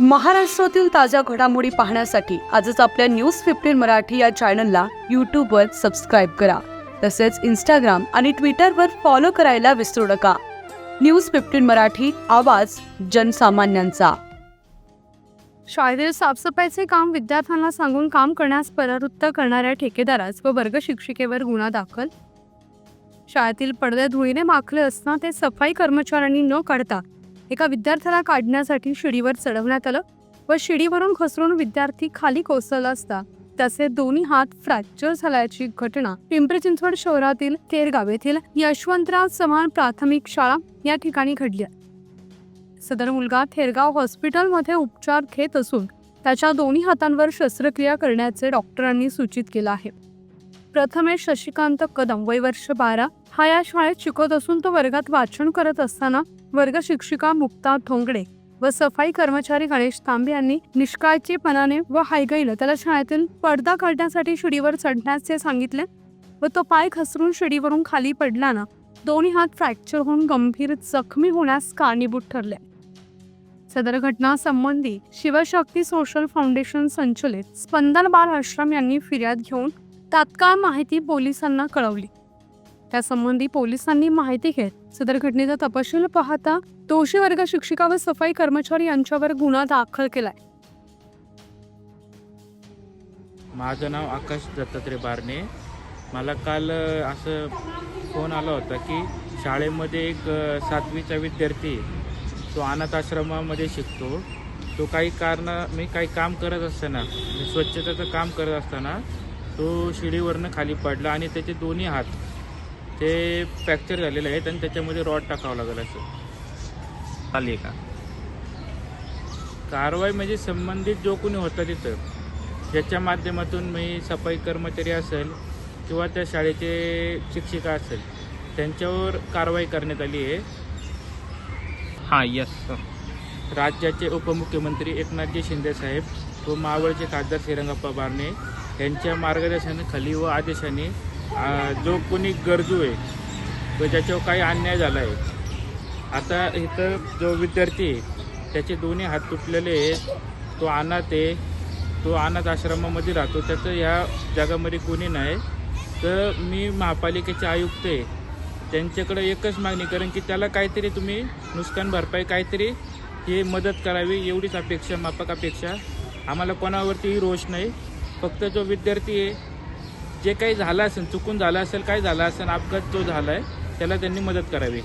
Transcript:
महाराष्ट्रातील ताज्या घडामोडी पाहण्यासाठी आजच आपल्या न्यूज फिफ्टीन मराठी या चॅनलला यूट्यूबवर सबस्क्राईब करा. तसेच इंस्टाग्राम आणि ट्विटरवर फॉलो करायला विसरू नका. न्यूज फिफ्टीन मराठी आवाज जनसामान्यांचा. शाळेतील साफसफाईचे काम विद्यार्थ्यांना सांगून काम करण्यास परावृत्त करणाऱ्या ठेकेदारास व वर्ग शिक्षिकेवर गुन्हा दाखल? शाळेतील पडदे धुळीने माखले असता ते सफाई कर्मचाऱ्यांनी न काढता एका विद्यार्थ्याला काढण्यासाठी शिडीवर चढवण्यात आलं व शिडीवरून घसरून विद्यार्थी खाली कोसळला असता त्याचे दोन्ही हात फ्रॅक्चर झाल्याची घटना पिंपरी चिंचवड शहरातील तेरगाव येथील यशवंतराव चव्हाण प्राथमिक शाळा या ठिकाणी घडली आहे. सदर मुलगा थेरगाव हॉस्पिटलमध्ये उपचार घेत असून त्याच्या दोन्ही हातांवर शस्त्रक्रिया करण्याचे डॉक्टरांनी सूचित केलं आहे प्रथमेश शशिकांत कदम वय वर्ष बारा हा या शाळेत शिकवत असून तो वर्गात वाचन करत असताना वर्ग शिक्षिका मुक्ता ठोंगडे व सफाई कर्मचारी गणेश तांबे यांनी निष्काळजीपणाने व हायगाईला त्याला शाळेतील पडदा काढण्यासाठी शिडीवर चढण्याचे सांगितले व तो पाय घसरून शिडीवरून खाली पडल्यानं दोन्ही हात फ्रॅक्चर होऊन गंभीर जखमी होण्यास कारणीभूत ठरले. सदर घटना संबंधी शिवशक्ती सोशल फाउंडेशन संचलित स्पंदन बाल आश्रम यांनी फिर्याद घेऊन तात्काळ माहिती पोलिसांना कळवली. त्यासंबंधी पोलिसांनी माहिती घेत सदर घटनेचा तपशील पाहता दोषी वर्ग शिक्षिका व सफाई कर्मचारी यांच्यावर गुन्हा दाखल केलाय. माझं नाव आकाश दत्तात्रय बारणे. मला काल असं फोन आला होता की शाळेमध्ये एक सातवीचा विद्यार्थी तो अनाथ आश्रमामध्ये शिकतो. तो काही कारण मी काही काम करत असताना मी स्वच्छतेचं काम करत असताना तो शिडीवरनं खाली पडला आणि त्याचे दोन्ही हात ते फ्रॅक्चर झालेले आहेत आणि त्याच्यामध्ये रॉड टाकावं लागेल असं. आली का? कारवाई म्हणजे संबंधित जो कोणी होता तिथं ज्याच्या माध्यमातून मी सफाई कर्मचारी असेल किंवा त्या शाळेचे शिक्षिका असेल त्यांच्यावर कारवाई करण्यात आली आहे. हां येस सर राज्याचे उपमुख्यमंत्री एकनाथजी शिंदेसाहेब व मावळचे खासदार श्रीरंगप्पा बारणे यांच्या मार्गदर्शनाखाली व आदेशाने जो कोणी गरजू आहे व ज्याच्यावर काही अन्याय झाला आहे आता इथं जो विद्यार्थी आहे त्याचे दोन्ही हात तुटलेले आहेत. तो अनाथ आहे तो अनाथ आश्रमामध्ये राहतो. त्याचं ह्या जगामध्ये कोणी नाही. तर मी महापालिकेचे आयुक्त आहे. त्यांच्याकडे एकच मागणी करेन की त्याला काहीतरी तुम्ही नुकसान भरपाई काहीतरी हे मदत करावी एवढीच अपेक्षा मापक अपेक्षा. आम्हाला कोणावरतीही रोष नाही. फक्त जो विद्यार्थी आहे जे काही झालं असेल चुकून झालं असेल काय झालं असेल अपघात जो झाला आहे त्याला त्यांनी मदत करावी.